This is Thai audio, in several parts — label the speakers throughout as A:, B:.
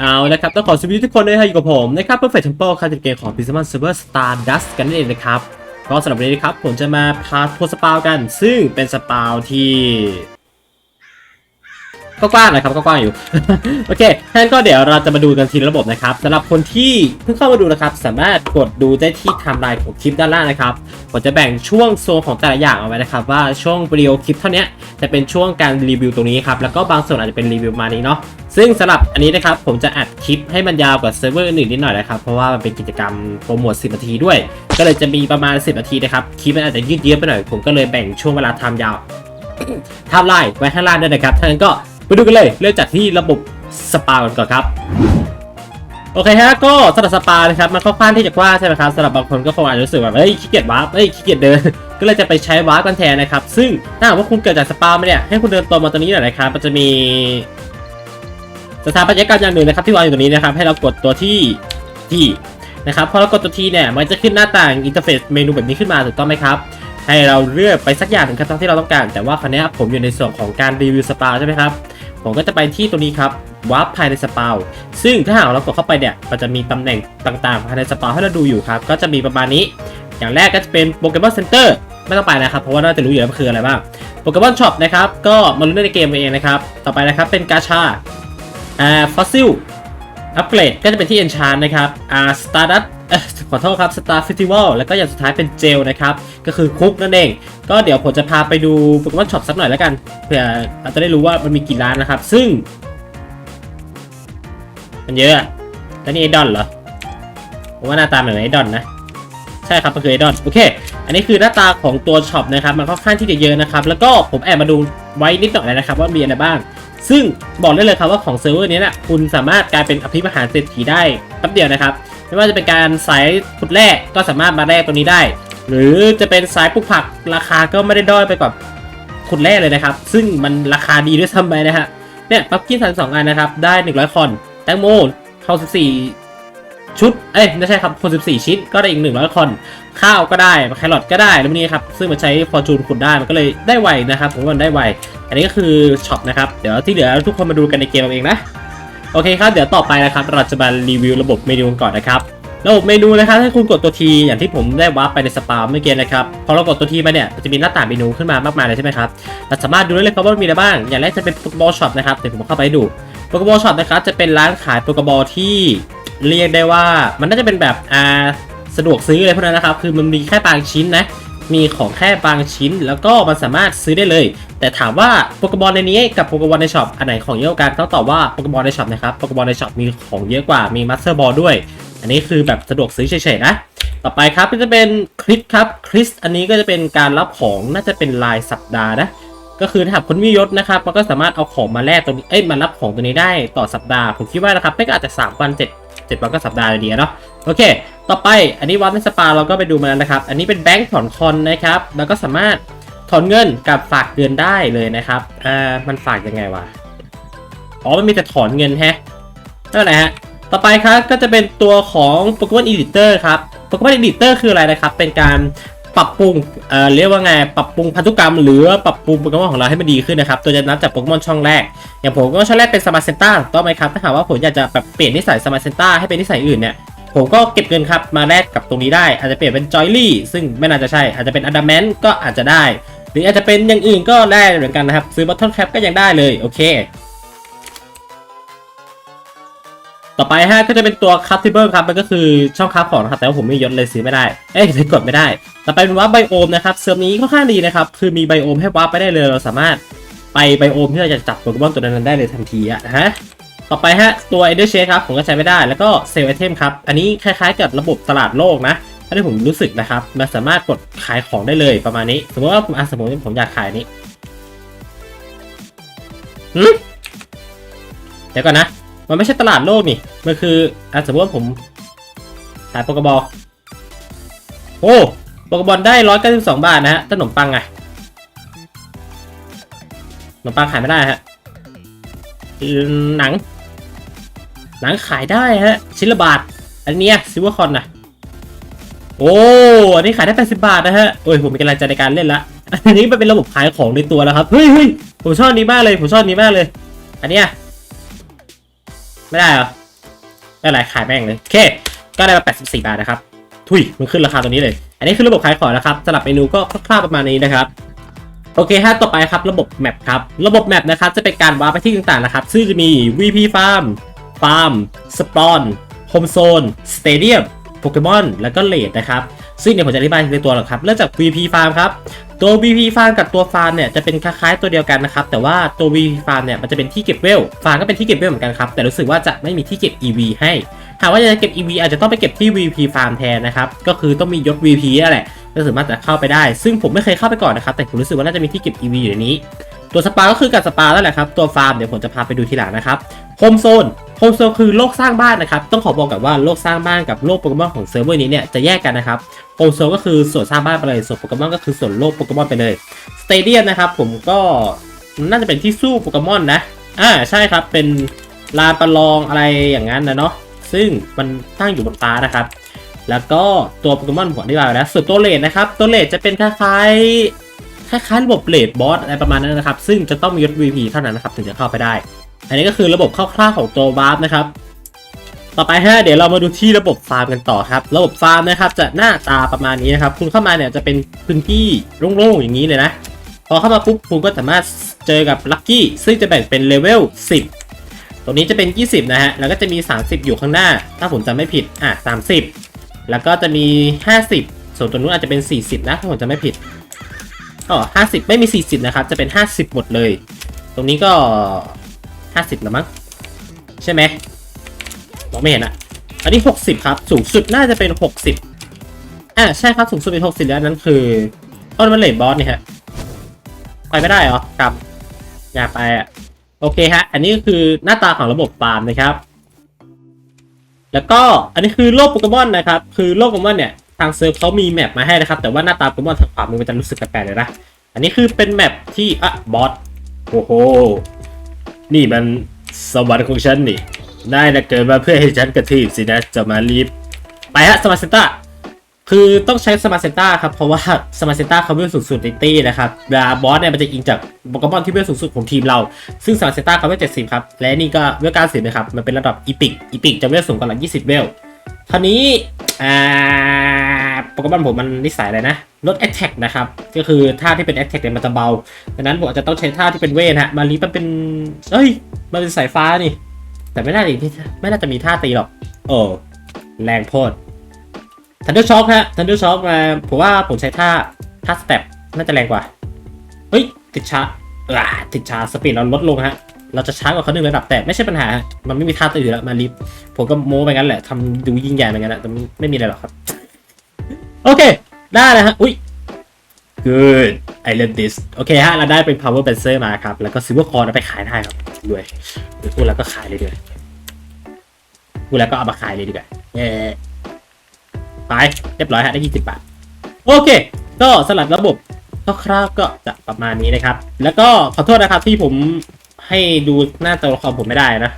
A: เอาละครับต้องขอสวัสดีทุกคนด้วยครับอยู่กับผมนะครับ Perfect Temple ครับจากเกมของ p i x e m o n Server Stardust กันนั่นเองนะครับก็สำหรับวันนี้นะครับผมจะมาพาทัวร์สปาวกัน ซึ่งเป็นสปาวที่ ก็กว้างนะครับก็กว้างอยู่ โอเคท่านก็เดี๋ยวเราจะมาดูกันทีระบบนะครับสำหรับคนที่เพิ่งเข้ามาดูนะครับ สามารถกดดูได้ที่ไทม์ไลน์ของคลิปด้านล่างนะครับผมจะแบ่งช่วงโซนของแต่ละอย่างเอาไว้นะครับ ว่าช่วงวิดีโอคลิปเท่านี้จะเป็นช่วงการรีวิวตรงนี้ครับแล้วก็บางส่วนอาจจะเป็นรีวิวมานี้เนาะซึ่งสำหรับอันนี้นะครับผมจะอัดคลิปให้มันยาวกว่าเซิร์ฟเวอร์อื่นนิดหน่อยนะครับเพราะว่ามันเป็นกิจกรรมโปรโมท10นาทีด้วย ก็เลยจะมีประมาณ 10นาทีนะครับคลิปมันอาจจะยืดเยื้อไปหน่อยผมก็เลยแบ่งช่วงเวลาทำยาวทม์ไลน์ไว้ข้างล่างด้วยนะครับถ้านก็ ไปดูกันเลย เริ่มจากที่ระบบสปาก่อนก่อนครับ โอเคฮะ ก็สำหรับสปานะครับ มันค่อนข้างที่จะกว้างใช่ไหมครับสำหรับบางคนก็คงอาจจะรู้สึกแบบเฮ้ยขี้เกียจวาร์ปเฮ้ยขี้เกียจเดิน ก็เลยจะไปใช้วาร์ปกันแทนนะครับ ซึ่งถ้าหากว่าคุณเกิดจากสปามาเนี่ย ให้คุณเดินตรงมาตรงนี้หน่อยนะครับ มันจะมีสถาปัตยกรรมอย่างหนึ่งนะครับที่วางอยู่ตรงนี้นะครับ ให้เรากดตัวที่ที่นะครับพอเรากดตัวที่เนี่ยมันจะขึ้นหน้าต่างอินเทอร์เฟซเมนูแบบนี้ขึ้นมาถูกต้องไหมครับ ให้เราเลือกไปสักอย่างหนึ่งครับที่เราต้องการ แต่ว่าคราวนี้ผมอยู่ในส่วนของการรีวิวสปาใช่ไหมครับ ผมก็จะไปที่ตัวนี้ครับวาร์ปภายในสปาซึ่งถ้าหากเรากดเข้าไปเนี่ยมันจะมีตำแหน่งต่างๆภายในสปาให้เราดูอยู่ครับ ก็จะมีประมาณนี้ อย่างแรกก็จะเป็นโปเกมอนเซ็นเตอร์ไม่ต้องไปนะครับ เพราะว่าน่าจะรู้อยู่แล้วว่าคืออะไรบ้างโปเกมอนช็อปนะครับ ก็มาลุ้นในเกมเองนะครับ ต่อไปนะครับเป็นกาชาอ่าฟอสซิล อัปเกรดก็จะเป็นที่ Enchant นะครับอ่า Stardust เอ่อขอโทษครับ Star Festival แล้วก็อย่างสุดท้ายเป็นเจลนะครับ ก็คือคุกนั่นเอง ก็เดี๋ยวผมจะพาไปดูโปเกมอนช็อปสักหน่อยแล้วกัน เพื่อเราจะได้รู้ว่ามันมีกี่ร้านนะครับ ซึ่ง มันเยอะอะแล้วนี่ไอดอนเหรอ ผมว่าหน้าตาเหมือนไอดอนนะ ใช่ครับมันคือไอดอนโอเค อันนี้คือหน้าตาของตัวช็อปนะครับ มันค่อนข้างที่จะเยอะนะครับ แล้วก็ผมแอบมาดูไว้นิดหน่อยนะครับ ว่ามีอะไรบ้าง ซึ่งบอกได้เลยครับว่าของเซิร์ฟเวอร์นี้นะคุณสามารถกลายเป็นอภิมหาเศรษฐีได้แป๊บเดียวนะครับ ไม่ว่าจะเป็นการสายขุดแร่ก็สามารถมาแร่ตรงนี้ได้ หรือจะเป็นสายปลูกผักราคาก็ไม่ได้ด้อยไปกว่าขุดแร่เลยนะครับ ซึ่งมันราคาดีด้วยซ้ำไปนะฮะเนี่ยปั๊บกินสันสองอันนะครับได้ 100คอนแตงโมเข้า14 ชุด เอ้ยไม่ใช่ครับคน14 ชิ้นก็ได้อีก 100 คอน ข้าวก็ได้แครอทก็ได้แล้วนี้ครับ ซึ่งมันใช้ฟอร์จูนขุดได้มันก็เลยได้ไวนะครับผมว่ามันได้ไว อันนี้ก็คือช็อปนะครับ เดี๋ยวที่เหลือทุกคนมาดูกันในเกมเอาเองนะ โอเคครับ เดี๋ยวต่อไปนะครับ เราจะมารีวิวระบบเมนูก่อนนะครับระบบเมนูนะครับให้คุณกดตัวทีอย่างที่ผมได้วาร์ปไปในสปาเมื่อกี้นะครับพอเรากดตัวทีมาเนี่ยจะมีหน้าต่างเมนูขึ้นมามากมายเลยใช่ไหมครับเราสามารถดูได้เลยครับว่ามีอะไรบ้าง อย่างแรกจะเป็นโปเกมอลช็อปนะครับเดี๋ยวผมเข้าไปดูโปเกมอลช็อปนะครับจะเป็นร้านขายโปเกมอลที่ เรียกได้ว่ามันน่าจะเป็นแบบอ่าสะดวกซื้ออะไรพวกนั้นนะครับ คือมันมีแค่บางชิ้นนะ มีของแค่บางชิ้น แล้วก็มันสามารถซื้อได้เลย แต่ถามว่าโปเกมอลในนี้กับโปเกมอลในช็อปอันไหนของเยอะกว่ากันต้องตอบว่าโปเกมอลในช็อปนะครับโปเกมอลในช็อปมีของเยอะกว่ามีมาสเตอร์บอลด้วย อันนี้คือแบบสะดวกซื้อเฉยๆนะต่อไปครับก็จะเป็นคริสครับคริสอันนี้ก็จะเป็นการรับของน่าจะเป็นรายสัปดาห์นะก็คือถ้าหากคนมียศนะครับมันก็สามารถเอาของมาแลกตรงนี้เอ้ยมารับของตัวนี้ได้ต่อสัปดาห์ผมคิดว่านะครับไม่ก็อาจจะ3วัน7 จ็ดวันก็สัปดาห์เลยดีอะเนาะโอเค ต่อไปอันนี้วัดในสปาเราก็ไปดูมาแล้วนะครับ อันนี้เป็นแบงค์ถอนคอนนะครับแล้วก็สามารถถอนเงินกับฝากเงินได้เลยนะครับอ่ามันฝากยังไงวะอ๋อมันมีแต่ถอนเงินแฮะนั่นแหละฮะต่อไปครับก็จะเป็นตัวของโปเกมอนอีดิเตอร์ครับโปเกมอนอีดิเตอร์คืออะไรนะครับ เป็นการ ปรับปรุงเอ่อเรียกว่าไงปรับปรุงพันธุกรรม หรือปรับปรุงโปเกมอนของเราให้มันดีขึ้นนะครับตัวจะนับจากโปเกมอนช่องแรก อย่างผมก็ช่องแรกเป็นสมาร์เซนต้าต้องไหมครับถ้าหากว่าผมอยากจะแบบเปลี่ยนนิสัยสมาร์เซนต้าให้เป็นนิสัยอื่นเนี่ยผมก็เก็บเงินครับมาแลกกับตรงนี้ได้ อาจจะเปลี่ยนเป็นจอยลี่ซึ่งไม่น่าจะใช่อาจจะเป็นอะดามนก็อาจจะได้ หรืออาจจะเป็นอย่างอื่นก็ได้เหมือนกันนะครับซื้อบัตเทิลแคปก็ยังได้เลยโอเค ต่อไปฮะก็จะเป็นตัวคัพทิเบิลครับมันก็คือช่องคัพของนะครับแต่ว่าผมไม่ยศเลยซื้อไม่ได้ เอ้ยเลยกดไม่ได้ ต่อไปเป็นว่าไบโอมนะครับเซิร์ฟนี้ค่อนข้างดีนะครับคือมีไบโอมให้วาร์ปไปได้เลยเราสามารถไปไบโอมที่เราจะจับโปเกมอนตัวนั้นได้เลยทันทีอะนะฮะต่อไปฮะตัว e อเดอร์เชครับผมก็ใช้ไม่ได้แล้วก็เซลไอเทมครับอันนี้คล้ายๆกับระบบตลาดโลกนะถ้าที่ผมรู้สึกนะครับมันสามารถกดขายของได้เลยประมาณนี้ สมมติว่าผมอะสมมติผมอยากขายนี้เดี๋ยวก่อนนะ มันไม่ใช่ตลาดโลกนี่ มันคืออะสมมติว่าผมขายโปเกบอลโอ้โปเกบอลได้ร้อยเก้าสิบสองบาทนะฮะขนมปังไงขนมปังขายไม่ได้ฮะหนัง หนังขายได้ฮะ ชิ้นละบาท อันนี้ซิลเวอร์คอนนะโอ้ อันนี้ขายได้แปดสิบาทนะฮะ โอ้ย ผมมีกำลังใจในการเล่นละ อันนี้มันเป็นระบบขายของในตัวแล้วครับ เฮ้ยเฮ้ยผมชอบนี้มากเลย ผมชอบนนี้มากเลย อันเนี้ย ไม่ได้เหรอได้ไรขายแม่งเลยโอเค ก็ได้มา 84 บาทนะครับ ทุยมันขึ้นราคาตัวนี้เลย อันนี้คือระบบขายของนะครับสำหรับเมนูก็คร่าวๆประมาณนี้นะครับโอเคฮะต่อไปครับระบบแมปครับ ระบบแมปนะครับจะเป็นการวาร์ปไปที่ต่างๆนะครับ ซึ่งจะมี VP Farm Farm Spawn Home Zone Stadium โปเกมอนแล้วก็เลดนะครับ ซึ่งเดี๋ยวผมจะอธิบายในตัวหรอกครับ เริ่มจาก VP Farm ครับ ตัว VP Farm กับตัว Farm เนี่ยจะเป็นคล้ายๆตัวเดียวกันนะครับ แต่ว่าตัว VP Farm เนี่ยมันจะเป็นที่เก็บเวล Farm ก็เป็นที่เก็บเวลเหมือนกันครับ แต่รู้สึกว่าจะไม่มีที่เก็บ EV ให้หากว่าจะเก็บ EV อาจจะต้องไปเก็บที่ VP Farm แทนนะครับ ก็คือต้องมียศ VP นั่นแหละก็สามารถจะเข้าไปได้ ซึ่งผมไม่เคยเข้าไปก่อนนะครับ แต่ผมรู้สึกว่าน่าจะมีที่เก็บ EV อยู่ในนี้ ตัวสปาก็คือกับสปาแล้วแหละครับ ตัวฟาร์มเดี๋ยวผมจะพาไปดูทีหลังนะครับ โฮมโซน โฮมโซนคือโลกสร้างบ้านนะครับ ต้องขอบอกก่อนว่าโลกสร้างบ้านกับโลกโปเกมอนของเซิร์ฟเวอร์นี้เนี่ยจะแยกกันนะครับโฮมโซนก็คือส่วนสร้างบ้านไปเลย ส่วนโปเกมอนก็คือส่วนโลกโปเกมอนไปเลยสเตเดียมนะครับผมก็น่าจะเป็นที่สู้โปเกมอนนะอ่าใช่ครับเป็นลานประลองอะไรอย่างนั้นนะเนาะซึ่งมันตั้งอยู่บนฟ้านะครับ แล้วก็ตัวโปเกมอนผมอธิบายไปแล้วส่วนตัวเลดนะครับตัวเลดจะเป็นคล้ายคล้ายๆระบบเลดบอสอะไรประมาณนั้นนะครับ ซึ่งจะต้องมียศ VP เท่านั้นนะครับ ถึงจะเข้าไปได้ อันนี้ก็คือระบบคร่าวๆของตัววาร์ปนะครับ ต่อไปฮะเดี๋ยวเรามาดูที่ระบบฟาร์มกันต่อครับ ระบบฟาร์มนะครับจะหน้าตาประมาณนี้นะครับ คุณเข้ามาเนี่ยจะเป็นพื้นที่โล่งๆอย่างนี้เลยนะ พอเข้ามาปุ๊บคุณก็สามารถเจอกับลัคกี้ซึ่งจะแบ่งเป็นเลเวล 10 ตรงนี้จะเป็น 20 นะฮะ แล้วก็จะมี 30 อยู่ข้างหน้า ถ้าผมจำไม่ผิด อะ 30 แล้วก็จะมี 50 ส่วนตัวนู้นอาจจะเป็น 40 นะ ถ้าผมจำไม่ผิดอ๋อ50 ไม่มี 40 นะครับ จะเป็น 50 หมดเลย ตรงนี้ก็ 50ละมั้งใช่ไหมมองไม่เห็นอะอันนี้60ครับ สูงสุดน่าจะเป็น60อ่าใช่ครับสูงสุดเป็น60แล้วนั่นคือต้นมันเลดบอสเนี่ยฮะไปไม่ได้เหรอครับอย่าไปอะโอเคฮะ อันนี้ก็คือหน้าตาของระบบฟาร์มนะครับ แล้วก็อันนี้คือโลกโปเกมอนนะครับ คือโลกโปเกมอนเนี่ยทางเซิร์ฟเขามีแมปมาให้นะครับ แต่ว่าหน้าตาโปเกมอนทางขวามือมันจะรู้สึกแปลกๆเลยนะ อันนี้คือเป็นแมปที่อะบอสโอ้โห นี่มันสวรรค์ของฉันนี่ได้นะเกิดมาเพื่อให้ฉันกระทืบสินะจะมารีบไปฮะสมาร์เซนต้าคือต้องใช้สมาร์เซนต้าครับ เพราะว่าสมาร์เซนต้าเขาเวลสูงสุดในตี้นะครับเวลาบอสเนี่ยมันจะอิงจากโปเกมอนที่เวลสูงสุดของทีมเรา ซึ่งสมาร์เซนต้าเขาเวลเจ็ดสิบครับ และนี่ก็เวลเก้าสิบนะครับ มันเป็นระดับอีพิกอีพิกจะเวลสูงกว่าหลังยี่สิบเวลคราวนี้อ่า โปเกมอนผมมันนิสัยอะไรนะลดแอ t แทกนะครับ ก็คือท่าที่เป็นแอ t แทกเนี่ยมันจะเบาดังนั้นผมอาจจะต้องใช้ท่าที่เป็นเวทฮะ มารีมันเป็น เอ้ย มันเป็นสายฟ้านี่ แต่ไม่น่าจะไม่น่าจะมีท่าตีหรอก โอ้แรงโพดทันเดอร์ช็อคฮะทันเดอร์ช็อคมาผมว่าผมใช้ท่าท่าสเต็ปน่าจะแรงกว่า เฮ้ย ติดชาอ่าติดชาสปีดเราลดลงฮะ เราจะช้ากว่าเขาหนึ่งระดับแต่ไม่ใช่ปัญหา มันไม่มีท่าตื่นแล้วมารีบผมก็โม้ไปงั้นแหละทำดูยิ่งใหญ่ไปงั้นแหละแต่ไม่มีอะไรหรอกครับ โอเค ได้แล้วฮะ อุ้ย good I love this โอเคฮะ เราได้เป็น power bancer มาครับ แล้วก็ silver core เอาไปขายได้ครับด้วยพูดแล้วก็ขายเลยด้วยพูดแล้วก็เอามาขายเลยดีกว่าเย้ไปเรียบร้อยฮะ ได้ 20 บาท โอเค ก็สลัดระบบคร่าวๆก็จะประมาณนี้นะครับ แล้วก็ขอโทษนะครับที่ผมให้ดูหน้าตัวละครผมไม่ได้นะ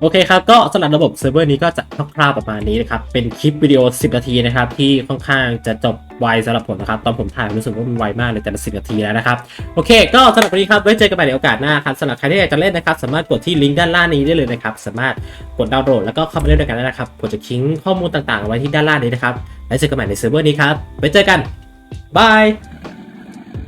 A: โอเคครับ ก็สำหรับระบบเซิร์ฟเวอร์นี้ก็จะคร่าวๆประมาณนี้นะครับ เป็นคลิปวิดีโอ 10 นาทีนะครับ ที่ค่อนข้างจะจบไวสำหรับผมนะครับ ตอนผมถ่ายรู้สึกว่ามันไวมากเลยแต่ละ10 นาทีแล้วนะครับ โอเค ก็สำหรับวันนี้ครับ ไว้เจอกันใหม่ในโอกาสหน้าครับสำหรับใครที่อยากจะเล่นนะครับ สามารถกดที่ลิงก์ด้านล่างนี้ได้เลยนะครับ สามารถกดดาวน์โหลดแล้วก็เข้ามาเล่นด้วยกันได้นะครับผมจะทิ้งข้อมูลต่างๆไว้ที่ด้านล่างนี้นะครับ ไว้เจอกันใหม่ในเซิร์ฟเวอร์นี้ครับ ไว้เจอกันบาย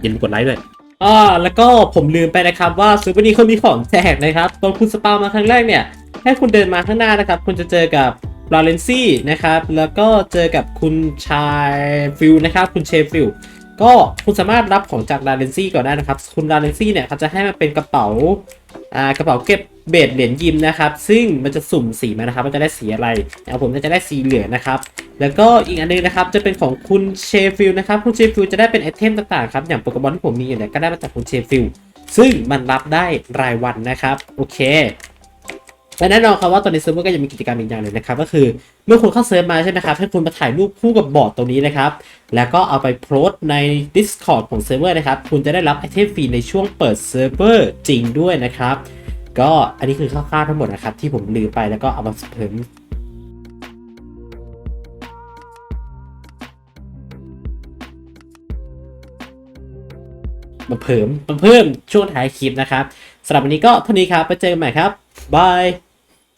A: อย่าลืมกดไลค์ด้วยอ่าแล้วก็ผมลืมไปนะครับว่าเซิร์ฟเวอร์นี้เขามีของแจกนะครับตอนคุณสปามาครั้งแรกเนี่ย ให้คุณเดินมาข้างหน้านะครับ คุณจะเจอกับลาเรนซี่นะครับ แล้วก็เจอกับคุณชายฟิลนะครับ คุณเชฟฟิลก็คุณสามารถรับของจากลาเรนซี่ก่อนได้นะครับ คุณลาเรนซี่เนี่ยเขาจะให้มาเป็นกระเป๋าอ่ากระเป๋าเก็บเบสเหรียญยิมนะครับ ซึ่งมันจะสุ่มสีมานะครับว่าจะได้สีอะไรเอาผมจะได้สีเหลืองนะครับ แล้วก็อีกอันนึงนะครับจะเป็นของคุณเชฟิลนะครับ คุณเชฟิลจะได้เป็นไอเทมต่างๆครับ อย่างโปเกมอนที่ผมมีอยู่เนี่ยก็ได้มาจากคุณเชฟิลซึ่งมันรับได้รายวันนะครับ โอเค และแน่นอนครับว่าตอนนี้เซิร์ฟเวอร์ก็ยังมีกิจกรรมอีกอย่างหนึ่งนะครับก็คือเมื่อคุณเข้าเซิร์ฟมาใช่ไหมครับให้คุณมาถ่ายรูปคู่กับบอร์ดตรงนี้นะครับแล้วก็เอาไปโพสต์ใน Discord ของเซิร์ฟเวอร์นะครับคุณจะได้รับไอเทมฟรีในช่วงเปิดเซิร์ฟเวอร์จริงด้วยนะครับก็อันนี้คือคร่าวๆทั้งหมดนะครับที่ผมลืมไปแล้วก็เอามาเพิ่มมาเพิ่มมาเพิ่มช่วงท้ายคลิปนะครับสำหรับวันนี้ก็เท่านี้ครับไปเจอกันใหม่ครับ บาย